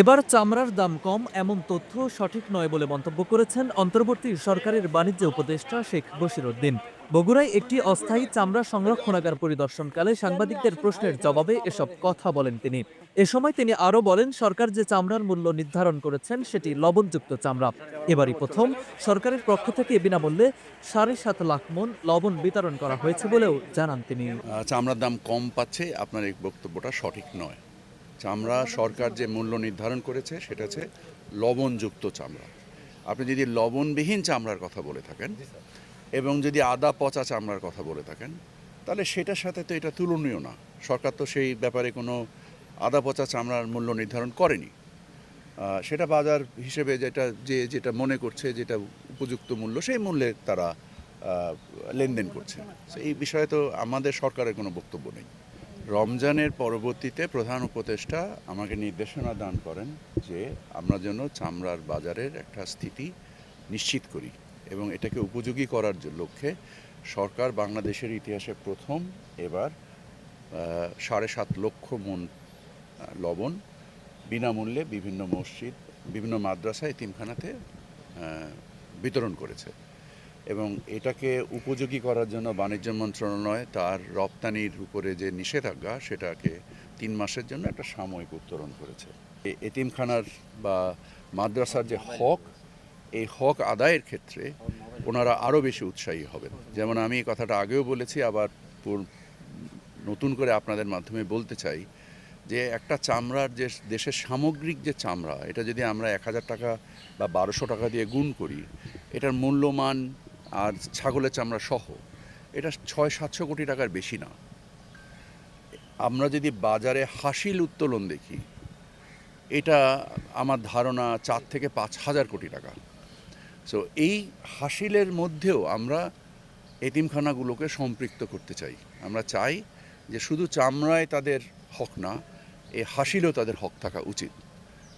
এবার চামড়ার দাম কম, এমন তথ্য সঠিক নয় বলে মন্তব্য করেছেন অন্তর্বর্তী সরকারের বাণিজ্য উপদেষ্টা শেখ বশিরউদ্দিন বগুড়ায় একটি অস্থায়ী চামড়া সংরক্ষণাগার পরিদর্শনকালে সাংবাদিকদের প্রশ্নের জবাবে এসব কথা বলেন তিনি। এ সময় তিনি আরও বলেন, সরকার যে চামড়ার মূল্য নির্ধারণ করেছেন, সেটি লবণযুক্ত চামড়া। এবারই প্রথম সরকারের পক্ষ থেকে বিনামূল্যে সাড়ে সাত লাখ মন লবণ বিতরণ করা হয়েছে বলেও জানান তিনি। চামড়ার দাম কম পাচ্ছে, আপনার এই বক্তব্যটা সঠিক নয়। চামড়া সরকার যে মূল্য নির্ধারণ করেছে সেটা হচ্ছে লবণযুক্ত চামড়া। আপনি যদি লবণবিহীন চামড়ার কথা বলে থাকেন এবং যদি আদা পচা চামড়ার কথা বলে থাকেন তাহলে সেটার সাথে তো এটা তুলনীয় না। সরকার তো সেই ব্যাপারে কোনো আদা পচা চামড়ার মূল্য নির্ধারণ করেনি। সেটা বাজার হিসেবে যেটা যে যেটা মনে করছে যেটা উপযুক্ত মূল্য সেই মূল্যে তারা লেনদেন করছে। এই বিষয়ে তো আমাদের সরকারের কোনো বক্তব্য নেই। রমজানের পরবর্তীতে প্রধান উপদেষ্টা আমাকে নির্দেশনা দান করেন যে আমরা যেন চামড়ার বাজারের একটা স্থিতি নিশ্চিত করি এবং এটাকে উপযোগী করার লক্ষ্যে সরকার বাংলাদেশের ইতিহাসে প্রথম এবার সাড়ে সাত লক্ষ মন লবণ বিনামূল্যে বিভিন্ন মসজিদ বিভিন্ন মাদ্রাসা এতিমখানাতে আহ, বিতরণ করেছে। এবং এটাকে উপযোগী করার জন্য বাণিজ্য মন্ত্রণালয় তার রপ্তানির উপরে যে নিষেধাজ্ঞা, সেটাকে তিন মাসের জন্য একটা সাময়িক উত্তরণ করেছে। এতিমখানার বা মাদ্রাসার যে হক, এই হক আদায়ের ক্ষেত্রে ওনারা আরও বেশি উৎসাহী হবেন। যেমন আমি এই কথাটা আগেও বলেছি, আবার নতুন করে আপনাদের মাধ্যমে বলতে চাই যে একটা চামড়ার যে দেশের সামগ্রিক যে চামড়া, এটা যদি আমরা এক হাজার টাকা বা বারোশো টাকা দিয়ে গুণ করি, এটার মূল্যমান আর ছাগলের চামড়া সহ, এটা ছয় সাতশো কোটি টাকার বেশি না। আমরা যদি বাজারে হাসিল উত্তোলন দেখি, এটা আমার ধারণা চার থেকে পাঁচ হাজার কোটি টাকা। সো এই হাসিলের মধ্যেও আমরা এতিমখানাগুলোকে সম্পৃক্ত করতে চাই। আমরা চাই যে শুধু চামড়ায় তাদের হক না এই হাসিলেও তাদের হক থাকা উচিত।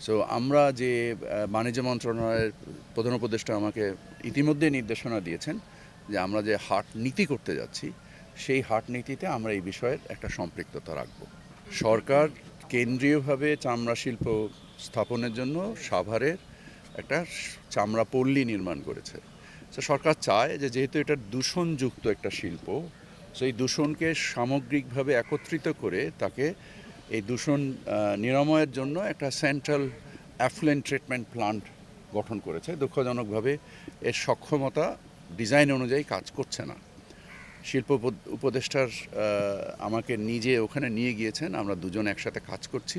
সো আমরা যে বাণিজ্য মন্ত্রণালয়ের প্রধান উপদেষ্টা আমাকে ইতিমধ্যে নির্দেশনা দিয়েছেন যে আমরা যে হাট নীতি করতে যাচ্ছি, সেই হাট নীতিতে আমরা এই বিষয়ের একটা সম্পৃক্ততা রাখব। সরকার কেন্দ্রীয়ভাবে চামড়া শিল্প স্থাপনের জন্য সাভারের একটা চামড়া পল্লী নির্মাণ করেছে। তো সরকার চায় যে, যেহেতু এটা দূষণযুক্ত একটা শিল্প সেই দূষণকে সামগ্রিকভাবে একত্রিত করে তাকে এই দূষণ নিরাময়ের জন্য একটা সেন্ট্রাল অ্যাফ্লুয়েন্ট ট্রিটমেন্ট প্লান্ট গঠন করেছে। দুঃখজনকভাবে এর সক্ষমতা ডিজাইন অনুযায়ী কাজ করছে না। শিল্প উপদেষ্টার আমাকে নিজে ওখানে নিয়ে গিয়েছেন। আমরা দুজন একসাথে কাজ করছি।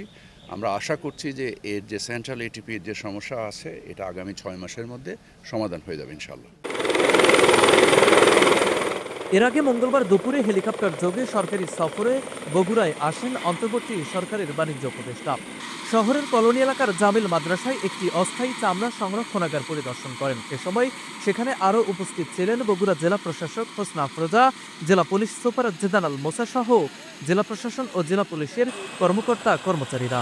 আমরা আশা করছি যে এর যে সেন্ট্রাল এটিপির যে সমস্যা আছে, এটা আগামী ছয় মাসের মধ্যে সমাধান হয়ে যাবে ইনশাল্লাহ এর আগে মঙ্গলবার দুপুরে হেলিকপ্টার যোগে সরকারি সফরে বগুড়ায় আসেন অন্তর্বর্তী সরকারের বাণিজ্য উপদেষ্টা। শহরের কলোনি এলাকার জামিল মাদ্রাসায় একটি অস্থায়ী চামড়া সংরক্ষণাগার পরিদর্শন করেন। এ সময় সেখানে আরও উপস্থিত ছিলেন বগুড়া জেলা প্রশাসক হোসনা আফরোজা, জেলা পুলিশ সুপার জেদান আল মোসা সহ জেলা প্রশাসন ও জেলা পুলিশের কর্মকর্তা কর্মচারীরা।